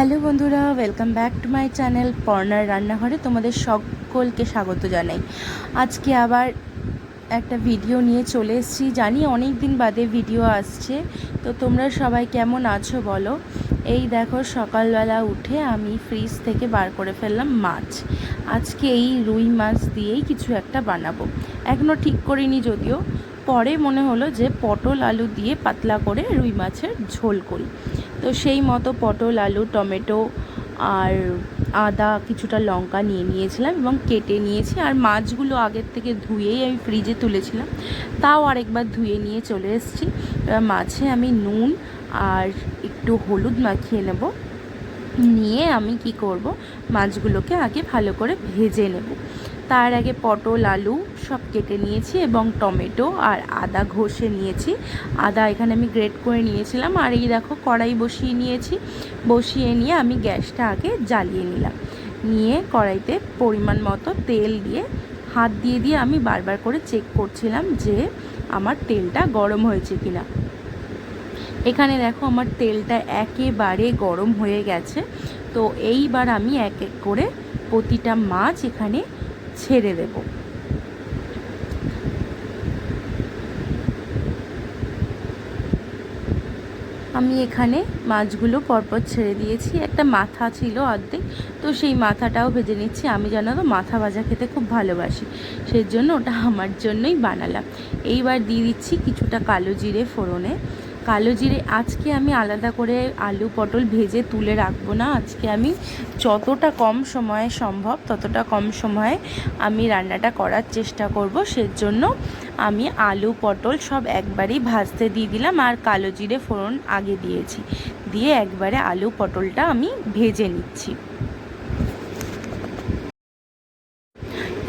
Hello বন্ধুরা welcome back to my channel পর্নার রান্নাঘরে তোমাদের সকলকে স্বাগত জানাই। আজকে আবার একটা ভিডিও নিয়ে চলে এসেছি। জানি অনেক দিন বাদে ভিডিও আসছে, তো তোমরা সবাই কেমন আছো বলো? এই দেখো, সকালবেলা উঠে আমি ফ্রিজ থেকে বার করে ফেললাম মাছ। আজকে এই রুই মাছ দিয়েই কিছু একটা বানাবো। এখনও ঠিক করিনি যদিও। পরে মনে হলো যে পটল আলু দিয়ে পাতলা করে রুই মাছের ঝোল করি। তো সেই মতো পটল, আলু, টমেটো আর আদা কিছুটা লঙ্কা নিয়ে নিয়েছিলাম এবং কেটে নিয়েছি। আর মাছগুলো আগের থেকে ধুয়েই আমি ফ্রিজে তুলেছিলাম। তাও আরেকবার ধুয়ে নিয়ে চলে এসেছি। এবার মাছে আমি নুন আর একটু হলুদ মাখিয়ে নেব। নিয়ে আমি কি করব? মাছগুলোকে আগে ভালো করে ভেজে নেব। তার আগে পটল, আলু সব কেটে নিয়েছি এবং টমেটো আর আদা ঘষে নিয়েছি। আদা এখানে আমি গ্রেট করে নিয়েছিলাম আর এই দেখো কড়াই বসিয়ে নিয়েছি। বসিয়ে নিয়ে আমি গ্যাসটা আগে জ্বালিয়ে নিলাম। নিয়ে কড়াইতে পরিমাণ মতো তেল দিয়ে হাত দিয়ে দিয়ে আমি বারবার করে চেক করছিলাম যে আমার তেলটা গরম হয়েছে কিনা। এখানে দেখো আমার তেলটা একেবারে গরম হয়ে গেছে। তো এইবার আমি এক এক করে প্রতিটা মাছ এখানে ছেড়ে দেব। আমি এখানে মাছগুলো পরপর ছেড়ে দিয়েছি। একটা মাথা ছিল অর্ধেক, তো সেই মাথাটাও ভেজে নিচ্ছি। আমি জানো তো মাথা ভাজা খেতে খুব ভালোবাসি সেই জন্য ওটা আমার জন্যই বানালাম। এইবার দিয়ে দিচ্ছি কিছুটা কালো জিরে ফোড়নে। কালো জিরে আজকে আমি আলাদা করে আলু পটল ভেজে তুলে রাখব না। আজকে আমি যতটা কম সময়ে সম্ভব, ততটা কম সময়ে আমি রান্নাটা করার চেষ্টা করব। সেজন্য আমি আলু পটল সব একবারেই ভাজতে দিয়ে দিলাম আর কালো জিরে ফোড়ন আগে দিয়েছি। দিয়ে একবারে আলু পটলটা আমি ভেজে নিচ্ছি।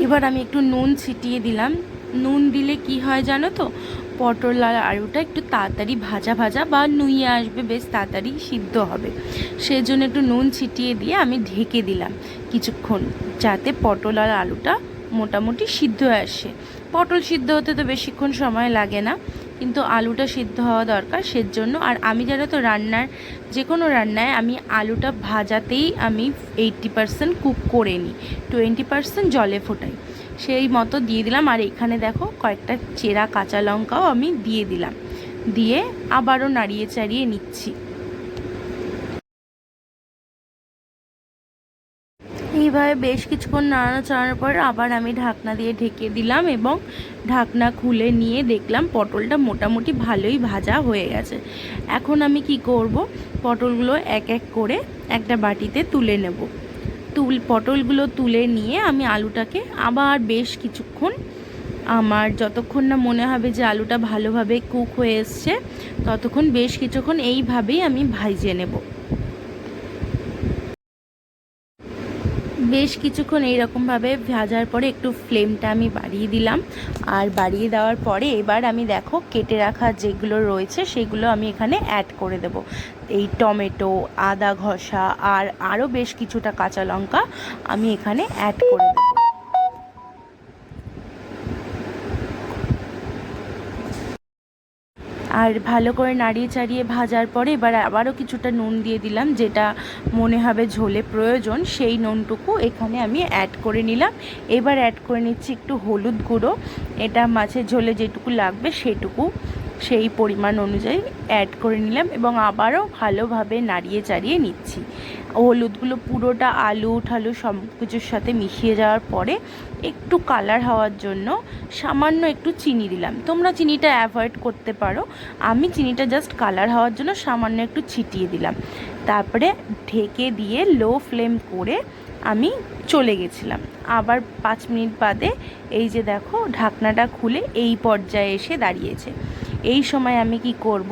এবার আমি একটু নুন ছিটিয়ে দিলাম। নুন দিলে কি হয় জানো তো? পটল আর আলুটা একটু তাড়াতাড়ি ভাজা ভাজা বা নুইয়ে আসবে, বেশ তাড়াতাড়ি সিদ্ধ হবে। সেই জন্য একটু নুন ছিটিয়ে দিয়ে আমি ঢেকে দিলাম কিছুক্ষণ, যাতে পটল আর আলুটা মোটামুটি সিদ্ধ আসে। পটল সিদ্ধ হতে তো বেশিক্ষণ সময় লাগে না, কিন্তু আলুটা সিদ্ধ হওয়া দরকার, সেজন্য আর আমি যারা তো রান্নার, যে কোনো রান্নায় আমি আলুটা ভাজাতেই আমি এইটটি পারসেন্ট কুক করে নিই টোয়েন্টি পারসেন্ট জলে ফোটাই। সেই মতো দিয়ে দিলাম। আর এখানে দেখো কয়েকটা চেরা কাঁচা লঙ্কাও আমি দিয়ে দিলাম। দিয়ে আবারও নাড়িয়ে চাড়িয়ে নিচ্ছি। এইভাবে বেশ কিছুক্ষণ নাড়ানো চাড়ানোর পর আবার আমি ঢাকনা দিয়ে ঢেকে দিলাম এবং ঢাকনা খুলে নিয়ে দেখলাম পটলটা মোটামুটি ভালোই ভাজা হয়ে গেছে। এখন আমি কি করব? পটলগুলো এক এক করে একটা বাটিতে তুলে নেব। তুল, পটলগুলো তুলে নিয়ে আমি আলুটাকে আবার বেশ কিছুক্ষণ আমার যতক্ষণ না মনে হবে যে আলুটা ভালোভাবে কুক হয়ে এসছে, ততক্ষণ বেশ কিছুক্ষণ এইভাবেই আমি ভাইজে নেব। বেশ কিছুক্ষণ এইরকমভাবে ভাজার পরে একটু ফ্লেমটা আমি বাড়িয়ে দিলাম। আর বাড়িয়ে দেওয়ার পরে এবার আমি দেখো কেটে রাখা যেগুলো রয়েছে সেগুলো আমি এখানে অ্যাড করে দেব। এই টমেটো, আদা ঘষা আর আরও বেশ কিছুটা কাঁচা লঙ্কা আমি এখানে অ্যাড করে দেবো। আর ভালো করে নাড়িয়ে চাড়িয়ে ভাজার পরে এবার আবারও কিছুটা নুন দিয়ে দিলাম, যেটা মনে হবে ঝোলে প্রয়োজন, সেই নুনটুকু এখানে আমি অ্যাড করে নিলাম। এবার অ্যাড করে নিচ্ছি একটু হলুদ গুঁড়ো, এটা মাছের ঝোলে যেটুকু লাগবে সেটুকু, সেই পরিমাণ অনুযায়ী অ্যাড করে নিলাম এবং আবারও ভালোভাবে নাড়িয়ে চাড়িয়ে নিচ্ছি। হলুদগুলো পুরোটা আলু, ঠালু সব কিছুর সাথে মিশিয়ে যাওয়ার পরে একটু কালার হওয়ার জন্য সামান্য একটু চিনি দিলাম। তোমরা চিনিটা অ্যাভয়েড করতে পারো। আমি চিনিটা জাস্ট কালার হওয়ার জন্য সামান্য একটু ছিটিয়ে দিলাম। তারপরে ঢেকে দিয়ে লো ফ্লেম করে আমি চলে গেছিলাম। আবার পাঁচ মিনিট বাদে এই যে দেখো ঢাকনাটা খুলে এই পর্যায়ে এসে দাঁড়িয়েছে। এই সময় আমি কি করব?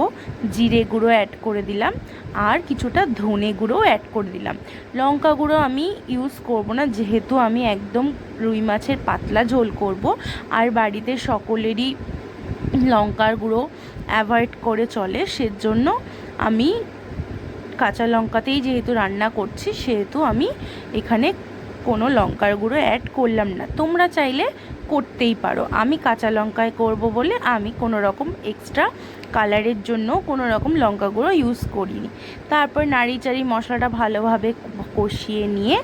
জিরে গুঁড়ো অ্যাড করে দিলাম আর কিছুটা ধনে গুঁড়ো অ্যাড করে দিলাম। লঙ্কা গুঁড়ো আমি ইউজ করব না, যেহেতু আমি একদম রুই মাছের পাতলা ঝোল করব। আর বাড়িতে সকলেরই লঙ্কার গুঁড়ো অ্যাভয়েড করে চলে, সেজন্য আমি কাঁচা লঙ্কাতেই যেহেতু রান্না করছি, সেহেতু আমি এখানে কোনো লঙ্কার গুঁড়ো অ্যাড করলাম না। তোমরা চাইলে করতেই পারো। আমি কাঁচা লঙ্কায় করব বলে আমি কোনো রকম এক্সট্রা কালারের জন্য কোনো রকম লঙ্কা গুঁড়ো ইউজ করিনি। তারপর নাড়ি চাড়ি মশলাটা ভালোভাবে কষিয়ে নিয়ে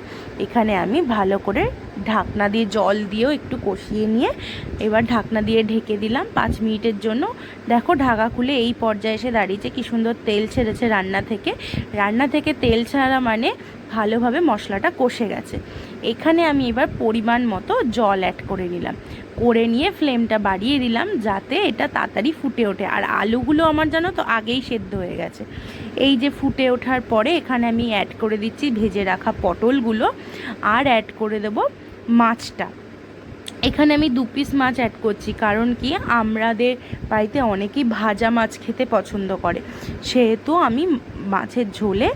এখানে আমি ভালো করে ঢাকনা দিয়ে জল দিয়েও একটু কষিয়ে নিয়ে এবার ঢাকনা দিয়ে ঢেকে দিলাম পাঁচ মিনিটের জন্য। দেখো ঢাকা খুলে এই পর্যায়ে এসে দাঁড়িয়েছে, কি সুন্দর তেল ছেড়েছে রান্না থেকে। রান্না থেকে তেল ছাড়া মানে ভালোভাবে মশলাটা কষে গেছে। এখানে আমি এবার পরিমাণ মতো জল অ্যাড করে নিলাম। করে নিয়ে ফ্লেমটা বাড়িয়ে দিলাম যাতে এটা তাড়াতাড়ি ফুটে ওঠে। আর আলুগুলো আমার জানো তো আগেই সেদ্ধ হয়ে গেছে। এই যে ফুটে ওঠার পরে এখানে আমি অ্যাড করে দিচ্ছি ভেজে রাখা পটলগুলো আর অ্যাড করে দেব মাছটা। এখানে আমি দু পিস মাছ অ্যাড করছি কারণ কি আমাদের বাড়িতে অনেকেই ভাজা মাছ খেতে পছন্দ করে। সেহেতু আমি মাছের ঝোলে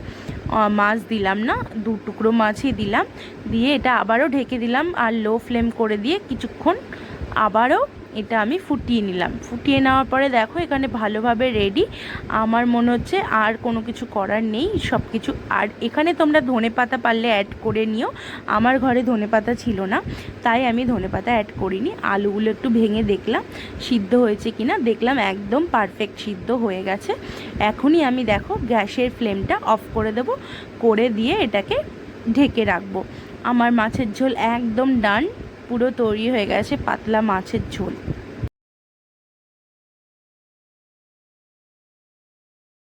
মাছ দিলাম না, দু টুকরো মাছই দিলাম। দিয়ে এটা আবারও ঢেকে দিলাম আর লো ফ্লেম করে দিয়ে কিছুক্ষণ আবারও এটা আমি ফুটিয়ে নিলাম। ফুটিয়ে নেওয়ার পরে দেখো এখানে ভালোভাবে রেডি আমার মনে হচ্ছে আর কোনো কিছু করার নেই সব কিছু আর এখানে তোমরা ধনে পাতা পারলে অ্যাড করে নিও। আমার ঘরে ধনে পাতা ছিল না, তাই আমি ধনে পাতা অ্যাড করিনি। আলুগুলো একটু ভেঙে দেখলাম, সিদ্ধ হয়েছে কি না দেখলাম একদম পারফেক্ট সিদ্ধ হয়ে গেছে। এখনই আমি দেখো গ্যাসের ফ্লেমটা অফ করে দেব, করে দিয়ে এটাকে ঢেকে রাখব। আমার মাছের ঝোল একদম ডান পুরো তৈরি হয়ে গেছে পাতলা মাছের ঝোল।